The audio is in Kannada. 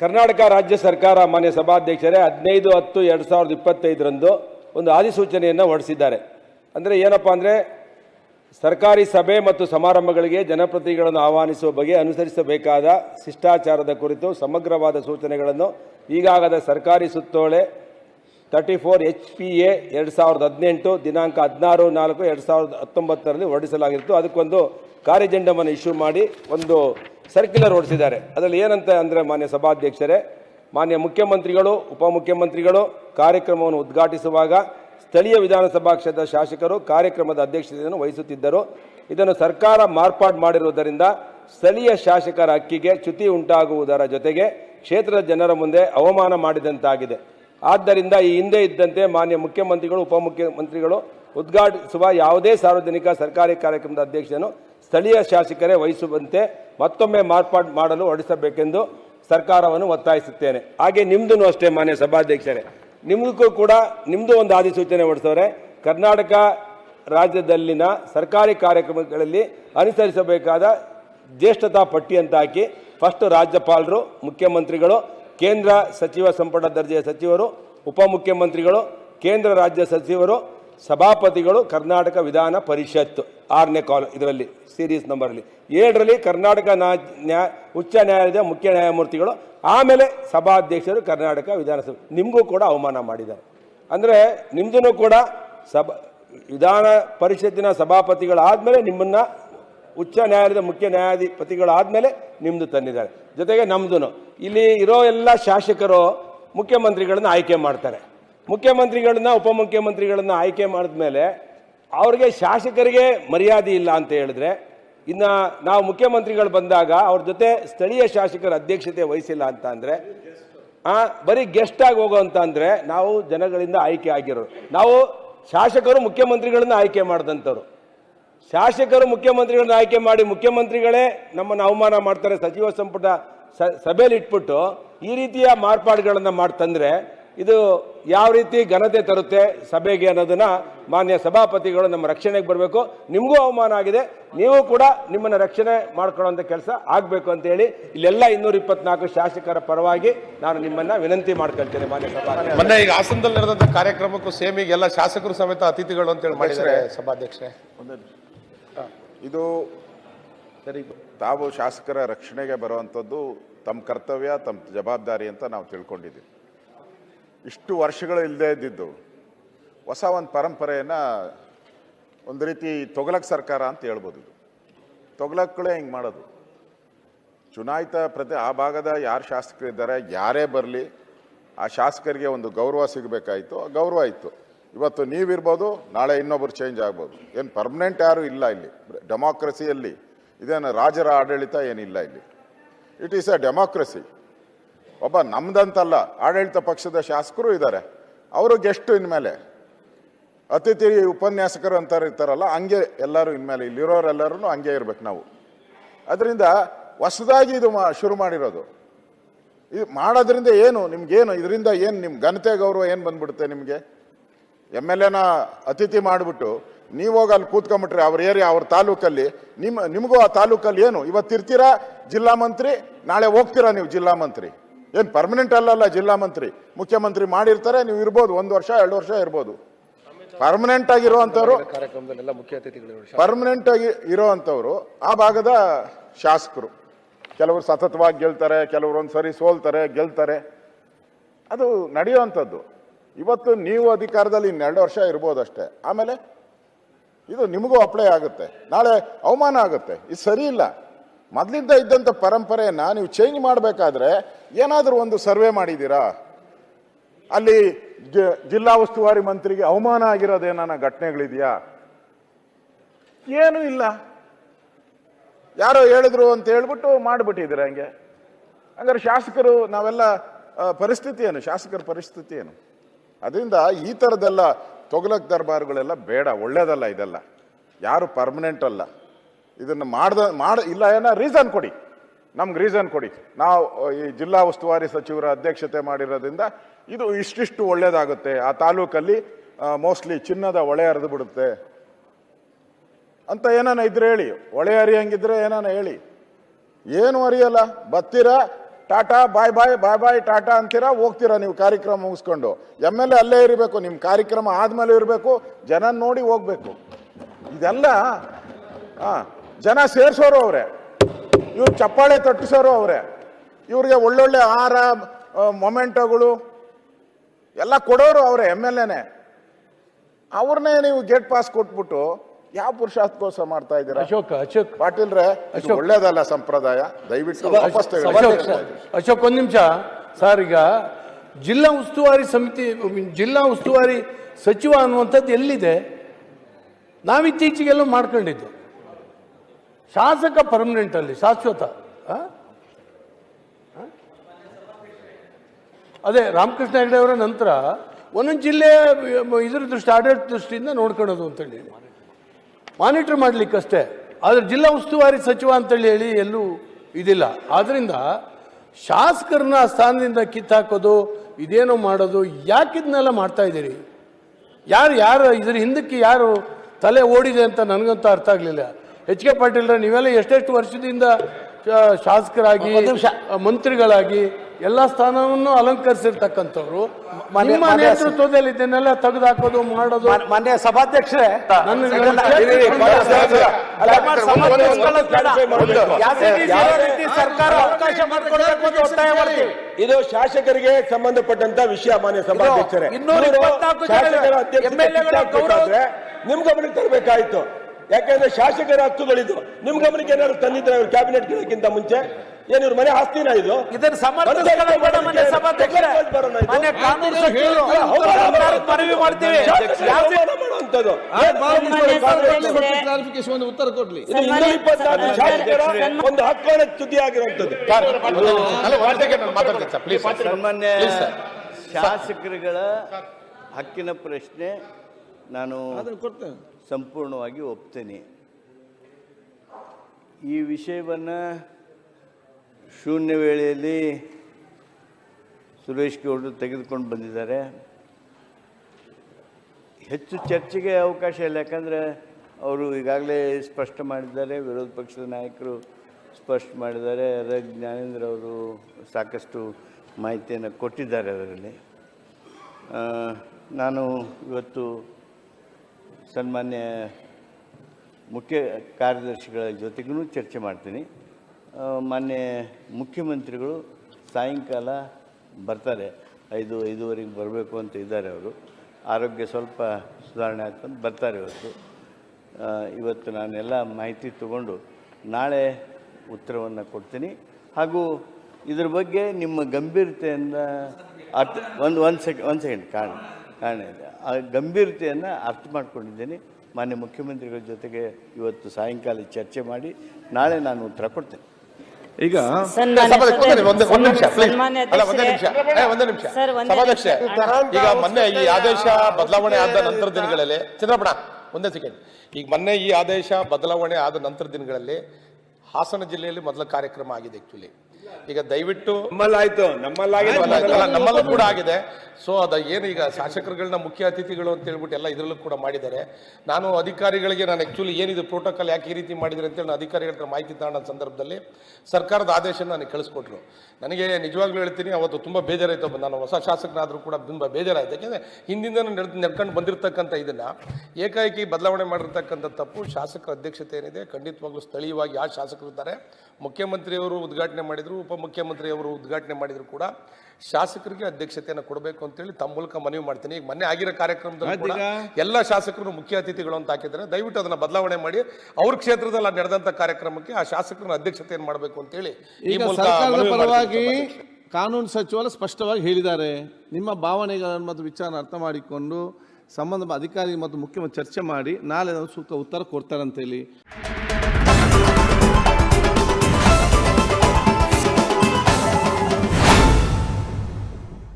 ಕರ್ನಾಟಕ ರಾಜ್ಯ ಸರ್ಕಾರ ಮಾನ್ಯ ಸಭಾಧ್ಯಕ್ಷರೇ ಹದಿನೈದು ಹತ್ತು ಎರಡು ಸಾವಿರದ ಇಪ್ಪತ್ತೈದರಂದು ಒಂದು ಅಧಿಸೂಚನೆಯನ್ನು ಹೊರಡಿಸಿದ್ದಾರೆ. ಅಂದರೆ ಏನಪ್ಪ ಅಂದರೆ ಸರ್ಕಾರಿ ಸಭೆ ಮತ್ತು ಸಮಾರಂಭಗಳಿಗೆ ಜನಪ್ರತಿನಿಧಿಗಳನ್ನು ಆಹ್ವಾನಿಸುವ ಬಗ್ಗೆ ಅನುಸರಿಸಬೇಕಾದ ಶಿಷ್ಟಾಚಾರದ ಕುರಿತು ಸಮಗ್ರವಾದ ಸೂಚನೆಗಳನ್ನು ಈಗಾಗದ ಸರ್ಕಾರಿ ಸುತ್ತೋಲೆ thirty four H P A ಎರಡು ಸಾವಿರದ ಹದಿನೆಂಟು ದಿನಾಂಕ ಹದಿನಾರು ನಾಲ್ಕು ಎರಡು ಸಾವಿರದ ಹತ್ತೊಂಬತ್ತರಲ್ಲಿ ಹೊರಡಿಸಲಾಗಿತ್ತು. ಅದಕ್ಕೊಂದು ಕಾರ್ಯಜೆಂಡವನ್ನು ಇಶ್ಯೂ ಮಾಡಿ ಒಂದು ಸರ್ಕ್ಯುಲರ್ ಹೊರಡಿಸಿದ್ದಾರೆ ಅದರಲ್ಲಿ ಏನಂತ ಅಂದರೆ ಮಾನ್ಯ ಸಭಾಧ್ಯಕ್ಷರೇ, ಮಾನ್ಯ ಮುಖ್ಯಮಂತ್ರಿಗಳು, ಉಪಮುಖ್ಯಮಂತ್ರಿಗಳು ಕಾರ್ಯಕ್ರಮವನ್ನು ಉದ್ಘಾಟಿಸುವಾಗ ಸ್ಥಳೀಯ ವಿಧಾನಸಭಾ ಕ್ಷೇತ್ರದ ಶಾಸಕರು ಕಾರ್ಯಕ್ರಮದ ಅಧ್ಯಕ್ಷತೆಯನ್ನು ವಹಿಸುತ್ತಿದ್ದರು. ಇದನ್ನು ಸರ್ಕಾರ ಮಾರ್ಪಾಡು ಮಾಡಿರುವುದರಿಂದ ಸ್ಥಳೀಯ ಶಾಸಕರ ಹಕ್ಕಿಗೆ ಚ್ಯುತಿ ಉಂಟಾಗುವುದರ ಜೊತೆಗೆ ಕ್ಷೇತ್ರದ ಜನರ ಮುಂದೆ ಅವಮಾನ ಮಾಡಿದಂತಾಗಿದೆ. ಆದ್ದರಿಂದ ಈ ಹಿಂದೆ ಇದ್ದಂತೆ ಮಾನ್ಯ ಮುಖ್ಯಮಂತ್ರಿಗಳು, ಉಪಮುಖ್ಯಮಂತ್ರಿಗಳು ಉದ್ಘಾಟಿಸುವ ಯಾವುದೇ ಸಾರ್ವಜನಿಕ ಸರ್ಕಾರಿ ಕಾರ್ಯಕ್ರಮದ ಅಧ್ಯಕ್ಷತೆಯನ್ನು ಸ್ಥಳೀಯ ಶಾಸಕರೇ ವಹಿಸುವಂತೆ ಮತ್ತೊಮ್ಮೆ ಮಾರ್ಪಾಡು ಮಾಡಲು ಹೊರಡಿಸಬೇಕೆಂದು ಸರ್ಕಾರವನ್ನು ಒತ್ತಾಯಿಸುತ್ತೇನೆ. ಹಾಗೆ ನಿಮ್ದು ಅಷ್ಟೇ ಮಾನ್ಯ ಸಭಾಧ್ಯಕ್ಷರೇ. ನಿಮಗೂ ಕೂಡ ನಿಮ್ಮದು ಒಂದು ಅಧಿಸೂಚನೆ ಹೊರಡಿಸವ್ರೆ. ಕರ್ನಾಟಕ ರಾಜ್ಯದಲ್ಲಿನ ಸರ್ಕಾರಿ ಕಾರ್ಯಕ್ರಮಗಳಲ್ಲಿ ಅನುಸರಿಸಬೇಕಾದ ಜ್ಯೇಷ್ಠತಾ ಪಟ್ಟಿ ಅಂತ ಹಾಕಿ ಫಸ್ಟ್ ರಾಜ್ಯಪಾಲರು, ಮುಖ್ಯಮಂತ್ರಿಗಳು, ಕೇಂದ್ರ ಸಚಿವ ಸಂಪುಟ ದರ್ಜೆಯ ಸಚಿವರು ಉಪಮುಖ್ಯಮಂತ್ರಿಗಳು ಕೇಂದ್ರ ರಾಜ್ಯ ಸಚಿವರು ಸಭಾಪತಿಗಳು ಕರ್ನಾಟಕ ವಿಧಾನ ಪರಿಷತ್ತು ಆರನೇ ಕಾಲ್ ಇದರಲ್ಲಿ ಸೀರೀಸ್ ನಂಬರಲ್ಲಿ ಏಳರಲ್ಲಿ ಕರ್ನಾಟಕ ನಾ, ನ್ಯಾ, ಉಚ್ಚ ನ್ಯಾಯಾಲಯದ ಮುಖ್ಯ ನ್ಯಾಯಮೂರ್ತಿಗಳು, ಆಮೇಲೆ ಸಭಾಧ್ಯಕ್ಷರು ಕರ್ನಾಟಕ ವಿಧಾನಸಭೆ. ನಿಮಗೂ ಕೂಡ ಅವಮಾನ ಮಾಡಿದ್ದಾರೆ. ಅಂದರೆ ನಿಮ್ಮದೂ ಕೂಡ ಸಭಾ, ವಿಧಾನ ಪರಿಷತ್ತಿನ ಸಭಾಪತಿಗಳಾದಮೇಲೆ ನಿಮ್ಮನ್ನು ಉಚ್ಚ ನ್ಯಾಯಾಲಯದ ಮುಖ್ಯ ನ್ಯಾಯಾಧಿಪತಿಗಳಾದಮೇಲೆ ನಿಮ್ಮದು ತಂದಿದ್ದಾರೆ. ಜೊತೆಗೆ ನಮ್ಮದು ಇಲ್ಲಿ ಇರೋ ಎಲ್ಲ ಶಾಸಕರು ಮುಖ್ಯಮಂತ್ರಿಗಳನ್ನು ಆಯ್ಕೆ ಮಾಡ್ತಾರೆ. ಮುಖ್ಯಮಂತ್ರಿಗಳನ್ನ, ಉಪಮುಖ್ಯಮಂತ್ರಿಗಳನ್ನ ಆಯ್ಕೆ ಮಾಡಿದ ಮೇಲೆ ಅವ್ರಿಗೆ ಶಾಸಕರಿಗೆ ಮರ್ಯಾದೆ ಇಲ್ಲ ಅಂತ ಹೇಳಿದ್ರೆ, ಇನ್ನು ನಾವು ಮುಖ್ಯಮಂತ್ರಿಗಳು ಬಂದಾಗ ಅವ್ರ ಜೊತೆ ಸ್ಥಳೀಯ ಶಾಸಕರ ಅಧ್ಯಕ್ಷತೆ ವಹಿಸಿಲ್ಲ ಅಂತ ಅಂದರೆ ಬರೀ ಗೆಸ್ಟ್ ಆಗಿ ಹೋಗೋ ಅಂತ ಅಂದರೆ ನಾವು ಜನಗಳಿಂದ ಆಯ್ಕೆ ಆಗಿರೋರು. ನಾವು ಶಾಸಕರು ಮುಖ್ಯಮಂತ್ರಿಗಳನ್ನ ಆಯ್ಕೆ ಮಾಡಿದಂಥವ್ರು. ಶಾಸಕರು ಮುಖ್ಯಮಂತ್ರಿಗಳನ್ನ ಆಯ್ಕೆ ಮಾಡಿ ಮುಖ್ಯಮಂತ್ರಿಗಳೇ ನಮ್ಮನ್ನು ಅವಮಾನ ಮಾಡ್ತಾರೆ, ಸಚಿವ ಸಂಪುಟ ಸಭೆಯಲ್ಲಿ ಇಟ್ಬಿಟ್ಟು ಈ ರೀತಿಯ ಮಾರ್ಪಾಡುಗಳನ್ನು ಮಾಡ್ತಂದ್ರೆ ಇದು ಯಾವ ರೀತಿ ಘನತೆ ತರುತ್ತೆ ಸಭೆಗೆ ಅನ್ನೋದನ್ನ ಮಾನ್ಯ ಸಭಾಪತಿಗಳು ನಮ್ಮ ರಕ್ಷಣೆಗೆ ಬರಬೇಕು. ನಿಮಗೂ ಅವಮಾನ ಆಗಿದೆ. ನೀವು ಕೂಡ ನಿಮ್ಮನ್ನು ರಕ್ಷಣೆ ಮಾಡ್ಕೊಳ್ಳೋಂಥ ಕೆಲಸ ಆಗಬೇಕು ಅಂತೇಳಿ ಇಲ್ಲೆಲ್ಲ ಇನ್ನೂರ ಇಪ್ಪತ್ನಾಲ್ಕು ಶಾಸಕರ ಪರವಾಗಿ ನಾನು ನಿಮ್ಮನ್ನು ವಿನಂತಿ ಮಾಡ್ಕೊಳ್ತೇನೆ ಮಾನ್ಯ ಸಭಾಪತಿ ಮೊನ್ನೆ ಈಗ ಹಾಸನದಲ್ಲಿ ನಡೆದಂತ ಕಾರ್ಯಕ್ರಮಕ್ಕೂ ಸೇಮ್ ಈಗ ಎಲ್ಲ ಶಾಸಕರು ಸಮೇತ ಅತಿಥಿಗಳು ಅಂತೇಳಿ ಮಾಡಿದ್ದಾರೆ ಸಭಾಧ್ಯಕ್ಷರೇ. ಇದು ತಾವು ಶಾಸಕರ ರಕ್ಷಣೆಗೆ ಬರುವಂಥದ್ದು ತಮ್ಮ ಕರ್ತವ್ಯ ತಮ್ಮ ಜವಾಬ್ದಾರಿ ಅಂತ ನಾವು ತಿಳ್ಕೊಂಡಿದ್ದೀವಿ. ಇಷ್ಟು ವರ್ಷಗಳು ಇಲ್ಲದೆ ಇದ್ದಿದ್ದು. ಹೊಸ ಒಂದು ಪರಂಪರೆಯನ್ನು ಒಂದು ರೀತಿ ತೊಗಲಕ್ ಸರ್ಕಾರ ಅಂತ ಹೇಳ್ಬೋದು ಇದು. ತೊಗಲಕ್ಕಳೇ ಹಿಂಗೆ ಮಾಡೋದು. ಚುನಾಯಿತ ಪ್ರತಿ ಆ ಭಾಗದ ಯಾರು ಶಾಸಕರಿದ್ದಾರೆ ಯಾರೇ ಬರಲಿ, ಆ ಶಾಸಕರಿಗೆ ಒಂದು ಗೌರವ ಸಿಗಬೇಕಾಯಿತು. ಆ ಗೌರವ ಇತ್ತು. ಇವತ್ತು ನೀವಿರ್ಬೋದು, ನಾಳೆ ಇನ್ನೊಬ್ಬರು ಚೇಂಜ್ ಆಗ್ಬೋದು. ಏನು ಪರ್ಮನೆಂಟ್ ಯಾರು ಇಲ್ಲ ಇಲ್ಲಿ. ಡೆಮಾಕ್ರಸಿಯಲ್ಲಿ ಇದೇನು ರಾಜರ ಆಡಳಿತ ಏನಿಲ್ಲ ಇಲ್ಲಿ. ಇಟ್ ಈಸ್ ಅ ಡೆಮಾಕ್ರಸಿ ಒಬ್ಬ ನಮ್ದಂತಲ್ಲ, ಆಡಳಿತ ಪಕ್ಷದ ಶಾಸಕರು ಇದ್ದಾರೆ. ಅವರು ಗೆಸ್ಟ್ ಇನ್ಮೇಲೆ. ಅತಿಥಿ ಉಪನ್ಯಾಸಕರು ಅಂತ ಇರ್ತಾರಲ್ಲ, ಹಂಗೆ ಎಲ್ಲರೂ ಇನ್ಮೇಲೆ ಇಲ್ಲಿರೋರೆಲ್ಲರೂ ಹಂಗೆ ಇರ್ಬೇಕು ನಾವು. ಅದರಿಂದ ಹೊಸದಾಗಿ ಇದು ಮಾ, ಶುರು ಮಾಡಿರೋದು. ಇದು ಮಾಡೋದ್ರಿಂದ ಏನು, ನಿಮ್ಗೇನು, ಇದರಿಂದ ಏನು ನಿಮ್ಮ ಘನತೆ, ಗೌರವ ಏನು ಬಂದ್ಬಿಡುತ್ತೆ ನಿಮಗೆ? ಎಂ ಎಲ್ ಎನ ಅತಿಥಿ ಮಾಡಿಬಿಟ್ಟು, ನೀವು ಹೋಗಿ ಅಲ್ಲಿ ಕೂತ್ಕೊಂಬಿಟ್ರೆ ಅವ್ರ ಏರಿಯಾ, ಅವ್ರ ತಾಲೂಕಲ್ಲಿ ನಿಮ್ಮ ನಿಮಗೂ ಆ ತಾಲೂಕಲ್ಲಿ ಏನು, ಇವತ್ತಿರ್ತೀರಾ ಜಿಲ್ಲಾ ಮಂತ್ರಿ, ನಾಳೆ ಹೋಗ್ತೀರಾ ನೀವು ಜಿಲ್ಲಾ ಮಂತ್ರಿ? ಏನು ಪರ್ಮನೆಂಟ್ ಅಲ್ಲಲ್ಲ ಜಿಲ್ಲಾ ಮಂತ್ರಿ. ಮುಖ್ಯಮಂತ್ರಿ ಮಾಡಿರ್ತಾರೆ ನೀವು ಇರ್ಬೋದು ಒಂದು ವರ್ಷ ಎರಡು ವರ್ಷ ಇರ್ಬೋದು. ಪರ್ಮನೆಂಟ್ ಆಗಿರುವಂಥವ್ರು ಕಾರ್ಯಕ್ರಮದಲ್ಲೆಲ್ಲ ಮುಖ್ಯ ಅತಿಥಿಗಳು ಪರ್ಮನೆಂಟ್ ಆಗಿ ಇರೋವಂಥವ್ರು ಆ ಭಾಗದ ಶಾಸಕರು. ಕೆಲವರು ಸತತವಾಗಿ ಗೆಲ್ತಾರೆ ಕೆಲವರು ಒಂದು ಸರಿ ಸೋಲ್ತಾರೆ ಗೆಲ್ತಾರೆ. ಅದು ನಡೆಯುವಂಥದ್ದು. ಇವತ್ತು ನೀವು ಅಧಿಕಾರದಲ್ಲಿ ಇನ್ನೆರಡು ವರ್ಷ ಇರ್ಬೋದಷ್ಟೇ ಆಮೇಲೆ ಇದು ನಿಮಗೂ ಅಪ್ಲೈ ಆಗುತ್ತೆ. ನಾಳೆ ಅವಮಾನ ಆಗುತ್ತೆ. ಇದು ಸರಿ ಇಲ್ಲ. ಮೊದಲಿಂದ ಇದ್ದಂಥ ಪರಂಪರೆಯನ್ನು ನೀವು ಚೇಂಜ್ ಮಾಡಬೇಕಾದ್ರೆ ಏನಾದರೂ ಒಂದು ಸರ್ವೆ ಮಾಡಿದ್ದೀರಾ? ಅಲ್ಲಿ ಜಿಲ್ಲಾ ಉಸ್ತುವಾರಿ ಮಂತ್ರಿಗೆ ಅವಮಾನ ಆಗಿರೋದೇನಾನ ಘಟನೆಗಳಿದೆಯಾ? ಏನೂ ಇಲ್ಲ. ಯಾರೋ ಹೇಳಿದ್ರು ಅಂತ ಹೇಳ್ಬಿಟ್ಟು ಮಾಡಿಬಿಟ್ಟಿದ್ದೀರ ಹಂಗೆ. ಹಂಗಾರೆ ಶಾಸಕರು ನಾವೆಲ್ಲ ಪರಿಸ್ಥಿತಿ ಏನು? ಶಾಸಕರ ಪರಿಸ್ಥಿತಿ ಏನು? ಅದರಿಂದ ಈ ಥರದ್ದೆಲ್ಲ ತೊಗಲಕ್ ದರ್ಬಾರ್ಗಳೆಲ್ಲ ಬೇಡ, ಒಳ್ಳೇದಲ್ಲ ಇದೆಲ್ಲ. ಯಾರು ಪರ್ಮನೆಂಟ್ ಅಲ್ಲ. ಇದನ್ನು ಮಾಡ್ದ ಮಾಡ ಇಲ್ಲ ಏನೋ ರೀಸನ್ ಕೊಡಿ. ನಮ್ಗೆ ರೀಸನ್ ಕೊಡಿ. ನಾವು ಈ ಜಿಲ್ಲಾ ಉಸ್ತುವಾರಿ ಸಚಿವರ ಅಧ್ಯಕ್ಷತೆ ಮಾಡಿರೋದ್ರಿಂದ ಇದು ಇಷ್ಟಿಷ್ಟು ಒಳ್ಳೇದಾಗುತ್ತೆ. ಆ ತಾಲೂಕಲ್ಲಿ ಮೋಸ್ಟ್ಲಿ ಚಿನ್ನದ ಹೊಳೆ ಹರಿದು ಬಿಡುತ್ತೆ. ಅಂತ ಏನಾನ ಇದ್ರೆ ಹೇಳಿ. ಹೊಳೆ ಹರಿಯಂಗಿದ್ರೆ ಏನಾನ ಹೇಳಿ. ಏನು ಅರಿಯಲ್ಲ ಬತ್ತೀರಾ? ಟಾಟಾ ಬಾಯ್ ಬಾಯ್ ಬಾಯ್ ಬಾಯ್ ಟಾಟಾ ಅಂತೀರಾ? ಹೋಗ್ತೀರಾ ನೀವು ಕಾರ್ಯಕ್ರಮ ಮುಗಿಸ್ಕೊಂಡು. ಎಂ ಎಲ್ ಎ ಅಲ್ಲೇ ಇರಬೇಕು. ನಿಮ್ಮ ಕಾರ್ಯಕ್ರಮ ಆದ್ಮೇಲೆ ಇರಬೇಕು. ಜನ ನೋಡಿ ಹೋಗ್ಬೇಕು. ಇದೆಲ್ಲ ಆ, ಜನ ಸೇರಿಸೋರು ಅವರೇ. ಇವ್ರು ಚಪ್ಪಾಳೆ ತಟ್ಟಿಸೋರು ಅವರೇ. ಇವ್ರಿಗೆ ಒಳ್ಳೊಳ್ಳೆ ಆಹಾರ ಮೊಮೆಂಟೋಗಳು ಎಲ್ಲ ಕೊಡೋರು ಅವರೇ ಎಂ ಎಲ್ ಎನೇ. ಅವ್ರನ್ನೇ ನೀವು ಗೇಟ್ ಪಾಸ್ ಕೊಟ್ಬಿಟ್ಟು ಯಾವ ಪುರುಷಾರ್ಥಕೋಸ ಮಾಡ್ತಾ ಇದ್ದೀರಾ? ಅಶೋಕ್ ಅಶೋಕ್. ಪಾಟೀಲ್ರೆ ಅಶೋಕ್. ಒಳ್ಳೇದಲ್ಲ ಸಂಪ್ರದಾಯ. ದಯವಿಟ್ಟು ವಾಪಸ್ ಅಶೋಕ್ ಅಶೋಕ್ ಒಂದು ನಿಮಿಷ. ಸರ್ ಈಗ ಜಿಲ್ಲಾ ಉಸ್ತುವಾರಿ ಸಮಿತಿ ಜಿಲ್ಲಾ ಉಸ್ತುವಾರಿ ಸಚಿವ ಅನ್ನುವಂಥದ್ದು ಎಲ್ಲಿದೆ? ನಾವಿತ್ತೀಚೆಗೆಲ್ಲ ಮಾಡ್ಕೊಂಡಿದ್ದು. ಶಾಸಕ ಪರ್ಮನೆಂಟ್ ಅಲ್ಲಿ, ಶಾಶ್ವತ? ಅದೇ ರಾಮಕೃಷ್ಣ ಹೆಗಡೆ ಅವರ ನಂತರ ಒಂದೊಂದು ಜಿಲ್ಲೆ ಇದ್ರ ದೃಷ್ಟಿ ಆಡಳಿತ ದೃಷ್ಟಿಯಿಂದ ನೋಡ್ಕೊಳ್ಳೋದು ಅಂತೇಳಿ. ಮಾನಿಟರ್ ಮಾಡ್ಲಿಕ್ಕಷ್ಟೇ. ಆದ್ರೆ ಜಿಲ್ಲಾ ಉಸ್ತುವಾರಿ ಸಚಿವ ಅಂತೇಳಿ ಹೇಳಿ ಎಲ್ಲೂ ಇದಿಲ್ಲ. ಆದ್ದರಿಂದ ಶಾಸಕರನ್ನ ಸ್ಥಾನದಿಂದ ಕಿತ್ತಾಕೋದು, ಇದೇನೋ ಮಾಡೋದು, ಯಾಕಿದ್ನೆಲ್ಲ ಮಾಡ್ತಾ ಇದ್ದೀರಿ? ಯಾರು ಯಾರು, ಇದ್ರ ಹಿಂದಕ್ಕೆ ಯಾರು ತಲೆ ಓಡಿದೆ ಅಂತ ನನಗಂತೂ ಅರ್ಥ ಆಗಲಿಲ್ಲ. ಎಚ್ ಕೆ ಪಾಟೀಲ್ರ ನೀವೆಲ್ಲ ಎಷ್ಟೆಷ್ಟು ವರ್ಷದಿಂದ ಶಾಸಕರಾಗಿ ಮಂತ್ರಿಗಳಾಗಿ ಎಲ್ಲ ಸ್ಥಾನವನ್ನು ಅಲಂಕರಿಸಿರ್ತಕ್ಕಂಥವ್ರು. ನಿಮ್ಮ ನೇತೃತ್ವದಲ್ಲಿ ಇದನ್ನೆಲ್ಲ ತೆಗೆದುಹಾಕೋದು ಮಾಡೋದು. ಮಾನ್ಯ ಸಭಾಧ್ಯಕ್ಷರೇ ನನ್ನ ಸರ್ಕಾರ ಅವಕಾಶ ಮಾಡಿಕೊಡ್ಬೇಕು ಒತ್ತಾಯ ಮಾಡ್ತೀವಿ. ಇದು ಶಾಸಕರಿಗೆ ಸಂಬಂಧಪಟ್ಟಂತ ವಿಷಯ ಮಾನ್ಯ ಸಭಾಧ್ಯಕ್ಷರೇ. ಇನ್ನೂರ ಇವರು ಇಪ್ಪತ್ನಾಲ್ಕು ಶಾಸಕರ MLA ನಿಮ್ ಗಮನಕ್ಕೆ ತರಬೇಕಾಯ್ತು. ಯಾಕಂದ್ರೆ ಶಾಸಕರ ಹಕ್ಕುಗಳಿದು. ನಿಮ್ ಗಮನಕ್ಕೆ ಏನಾದ್ರು ತಂದಿದ್ರೆ ಅವ್ರ ಕ್ಯಾಬಿನೆಟ್ ಗಿಡಕ್ಕಿಂತ ಮುಂಚೆ? ಏನ್ ಇವ್ರ ಮನೆ ಆಸ್ತಿನ ಇದು? ಉತ್ತರ ಕೊಡ್ಲಿ. ಇದು ಇನ್ನೂರ ಇಪ್ಪತ್ನಾಲ್ಕು ಶಾಸಕರ ಒಂದು ಹಕ್ಕುಗಳ ತುದಿ ಆಗಿರುವಂತದ್ದು ಸನ್ಮಾನ್ಯ ಶಾಸಕರುಗಳ ಹಕ್ಕಿನ ಪ್ರಶ್ನೆ ನಾನು ಅದನ್ನು ಕೊಡ್ತೇನೆ. ಸಂಪೂರ್ಣವಾಗಿ ಒಪ್ತೇನೆ. ಈ ವಿಷಯವನ್ನು ಶೂನ್ಯ ವೇಳೆಯಲ್ಲಿ ಸುರೇಶ್ ಗೌಡರು ತೆಗೆದುಕೊಂಡು ಬಂದಿದ್ದಾರೆ. ಹೆಚ್ಚು ಚರ್ಚೆಗೆ ಅವಕಾಶ ಇಲ್ಲ, ಯಾಕಂದರೆ ಅವರು ಈಗಾಗಲೇ ಸ್ಪಷ್ಟ ಮಾಡಿದ್ದಾರೆ, ವಿರೋಧ ಪಕ್ಷದ ನಾಯಕರು ಸ್ಪಷ್ಟ ಮಾಡಿದ್ದಾರೆ. ಅದ ಜ್ಞಾನೇಂದ್ರ ಅವರು ಸಾಕಷ್ಟು ಮಾಹಿತಿಯನ್ನು ಕೊಟ್ಟಿದ್ದಾರೆ ಅದರಲ್ಲಿ. ನಾನು ಇವತ್ತು ಸನ್ಮಾನ್ಯ ಮುಖ್ಯ ಕಾರ್ಯದರ್ಶಿಗಳ ಜೊತೆಗೂ ಚರ್ಚೆ ಮಾಡ್ತೀನಿ. ಮಾನ್ಯ ಮುಖ್ಯಮಂತ್ರಿಗಳು ಸಾಯಂಕಾಲ ಬರ್ತಾರೆ. ಐದು, ಐದುವರೆಗೆ ಬರಬೇಕು ಅಂತ ಇದ್ದಾರೆ ಅವರು. ಆರೋಗ್ಯ ಸ್ವಲ್ಪ ಸುಧಾರಣೆ ಆಯ್ತು ಅಂತ ಬರ್ತಾರೆ ಇವತ್ತು ಇವತ್ತು ನಾನೆಲ್ಲ ಮಾಹಿತಿ ತಗೊಂಡು ನಾಳೆ ಉತ್ತರವನ್ನು ಕೊಡ್ತೀನಿ. ಹಾಗೂ ಇದ್ರ ಬಗ್ಗೆ ನಿಮ್ಮ ಗಂಭೀರತೆಯಿಂದ ಅರ್ಥ ಒಂದು ಒಂದು ಸೆಕೆ ಒಂದು ಸೆಕೆಂಡ್ ಕಾರಣ ಕಾರಣ ಇದೆ ಆ ಗಂಭೀರತೆಯನ್ನು ಅರ್ಥ ಮಾಡ್ಕೊಂಡಿದ್ದೀನಿ ಮಾನ್ಯ ಮುಖ್ಯಮಂತ್ರಿಗಳ ಜೊತೆಗೆ ಇವತ್ತು ಸಾಯಂಕಾಲ ಚರ್ಚೆ ಮಾಡಿ ನಾಳೆ ನಾನು ಉತ್ತರ ಕೊಡ್ತೇನೆ ಈಗ ನಿಮಿಷ, please. ಅಲ್ಲ, ಒಂದೇ ನಿಮಿಷ. ಅಧ್ಯಕ್ಷರೇ. ಒಂದೇ ನಿಮಿಷ. ಸರ್, ಒಂದೇ ಈಗ ಮೊನ್ನೆ ಈ ಆದೇಶ ಬದಲಾವಣೆ ಆದ ನಂತರ ದಿನಗಳಲ್ಲಿ ಚಂದ್ರಪಣ ಒಂದೇ ಸೆಕೆಂಡ್ ಈಗ ಮೊನ್ನೆ ಈ ಆದೇಶ ಬದಲಾವಣೆ ಆದ ನಂತರ ದಿನಗಳಲ್ಲಿ ಹಾಸನ ಜಿಲ್ಲೆಯಲ್ಲಿ ಮೊದಲ ಕಾರ್ಯಕ್ರಮ ಆಗಿದೆ ಆಕ್ಚುಲಿ ಈಗ ದಯವಿಟ್ಟು ನಮ್ಮಲ್ಲಾಯ್ತು ನಮ್ಮಲ್ಲಾಗಿ ನಮ್ಮಲ್ಲೂ ಕೂಡ ಆಗಿದೆ. ಸೊ ಅದ ಏನು ಈಗ ಶಾಸಕರುಗಳನ್ನ ಮುಖ್ಯ ಅತಿಥಿಗಳು ಅಂತ ಹೇಳ್ಬಿಟ್ಟು ಎಲ್ಲ ಇದರಲ್ಲೂ ಕೂಡ ಮಾಡಿದ್ದಾರೆ. ನಾನು ಅಧಿಕಾರಿಗಳಿಗೆ ನಾನು ಆಕ್ಚುಲಿ ಏನಿದು ಪ್ರೋಟೋಕಾಲ್ ಯಾಕೆ ಈ ರೀತಿ ಮಾಡಿದ್ರೆ ಅಂತೇಳಿ ಅಧಿಕಾರಿಗಳ ಹತ್ರ ಮಾಹಿತಿ ತಗೊಂಡ ಸಂದರ್ಭದಲ್ಲಿ ಸರ್ಕಾರದ ಆದೇಶ ನನಗೆ ಕಳಿಸ್ಕೊಟ್ರು. ನನಗೆ ನಿಜವಾಗ್ಲೂ ಹೇಳ್ತೀನಿ ಅವತ್ತು ತುಂಬ ಬೇಜಾರಾಯ್ತು. ನಾನು ಹೊಸ ಶಾಸಕನಾದರೂ ಕೂಡ ತುಂಬ ಬೇಜಾರಾಯ್ತು. ಯಾಕೆಂದರೆ ಹಿಂದಿಂದ ನಡ್ ನಡ್ಕೊಂಡು ಬಂದಿರತಕ್ಕಂಥ ಇದನ್ನು ಏಕಾಏಕಿ ಬದಲಾವಣೆ ಮಾಡಿರ್ತಕ್ಕಂಥ ತಪ್ಪು ಶಾಸಕರ ಅಧ್ಯಕ್ಷತೆ ಏನಿದೆ ಖಂಡಿತವಾಗ್ಲೂ ಸ್ಥಳೀಯವಾಗಿ ಯಾವ ಶಾಸಕರು ಇದ್ದಾರೆ. ಮುಖ್ಯಮಂತ್ರಿಯವರು ಉದ್ಘಾಟನೆ ಮಾಡಿದ್ರು. ಉಪಮುಖ್ಯಮಂತ್ರಿಯವರು ಉದ್ಘಾಟನೆ ಮಾಡಿದ್ರು ಕೂಡ ಶಾಸಕರಿಗೆ ಅಧ್ಯಕ್ಷತೆಯನ್ನು ಕೊಡಬೇಕು ಅಂತೇಳಿ ತಮ್ಮ ಮೂಲಕ ಮನವಿ ಮಾಡ್ತೀನಿ. ಈಗ ಮೊನ್ನೆ ಆಗಿರೋ ಕಾರ್ಯಕ್ರಮದಲ್ಲಿ ಕೂಡ ಎಲ್ಲ ಶಾಸಕರು ಮುಖ್ಯ ಅತಿಥಿಗಳು ಅಂತ ಹಾಕಿದ್ದಾರೆ. ದಯವಿಟ್ಟು ಅದನ್ನ ಬದಲಾವಣೆ ಮಾಡಿ ಅವ್ರ ಕ್ಷೇತ್ರದಲ್ಲಿ ನಡೆದಂತ ಕಾರ್ಯಕ್ರಮಕ್ಕೆ ಆ ಶಾಸಕರನ್ನ ಅಧ್ಯಕ್ಷತೆಯನ್ನು ಮಾಡಬೇಕು ಅಂತೇಳಿ ಈ ಮೂಲಕ. ಕಾನೂನು ಸಚಿವರು ಸ್ಪಷ್ಟವಾಗಿ ಹೇಳಿದ್ದಾರೆ. ನಿಮ್ಮ ಭಾವನೆಗಳನ್ನು ಮತ್ತು ವಿಚಾರ ಅರ್ಥ ಮಾಡಿಕೊಂಡು ಸಂಬಂಧ ಅಧಿಕಾರಿ ಮತ್ತು ಮುಖ್ಯಮಂತ್ರಿ ಚರ್ಚೆ ಮಾಡಿ ನಾಳೆ ಸೂಕ್ತ ಉತ್ತರ ಕೊಡ್ತಾರಂತೇಳಿ.